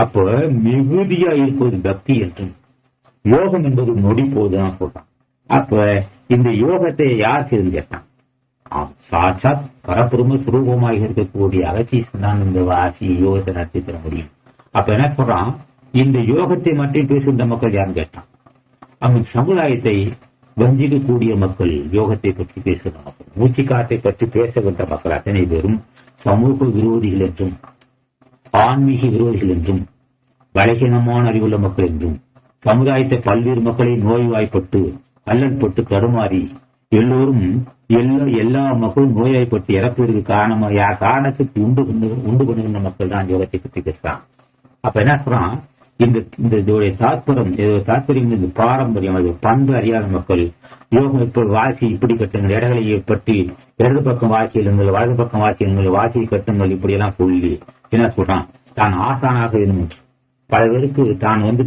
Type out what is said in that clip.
அப்ப மிகுதியா இருப்பது பக்தி என்றும் யோகம் என்பது நொடி போதுதான் சொல்றான் அப்ப இந்த யோகத்தை யார் செய்து கேட்டான். ஆம், சாட்சாத் பரபிரம சுரூபமாக இருக்கக்கூடிய அகத்தீசன் தான் இந்த வாசி யோகத்தை நடத்தி தர முடியும். அப்ப என்ன சொல்றான்? இந்த யோகத்தை மட்டும் பேசுகின்ற மக்கள் யாரும் கேட்டான். அவன் சமுதாயத்தை வஞ்சிக்கக்கூடிய மக்கள் யோகத்தை பற்றி பேசுகிற மக்கள். மூச்சிக்காட்டை பற்றி பேசுகின்ற மக்கள் அத்தனை பேரும் சமூக விரோதிகள் என்றும் ஆன்மீக விரோதிகள் என்றும் பலகீனமான அறிவுள்ள மக்கள் என்றும் சமுதாயத்தை பல்வேறு மக்களை நோய்வாய்ப்பட்டு அல்லல்பட்டு தடுமாறி எல்லோரும் எல்லா எல்லா மக்களும் நோய்வாய்ப்பட்டு இறப்பதற்கு காரணமாக யார் காரணத்துக்கு உண்டு பண்ணு- உண்டு பண்ணுகின்ற மக்கள் தான் யோகத்தை பற்றி பேசுறான். அப்ப என்ன சொல்றான்? இந்த இந்த இதோடைய தாற்பரம் இதோட தாற்பயம் இந்த பாரம்பரியம் அது பண்பு அறியாத மக்கள் யோகம் இப்போ வாசி இப்படி கட்டுங்கள் இடங்களை பற்றி இடது பக்கம் வாசி எழுங்கள் வலது பக்கம் வாசி எழுங்கள் வாசி கட்டுங்கள் இப்படி எல்லாம் சொல்லி என்ன சொல்றான்? தான் ஆசானாக இருந்து பல பேருக்கு தான் வந்து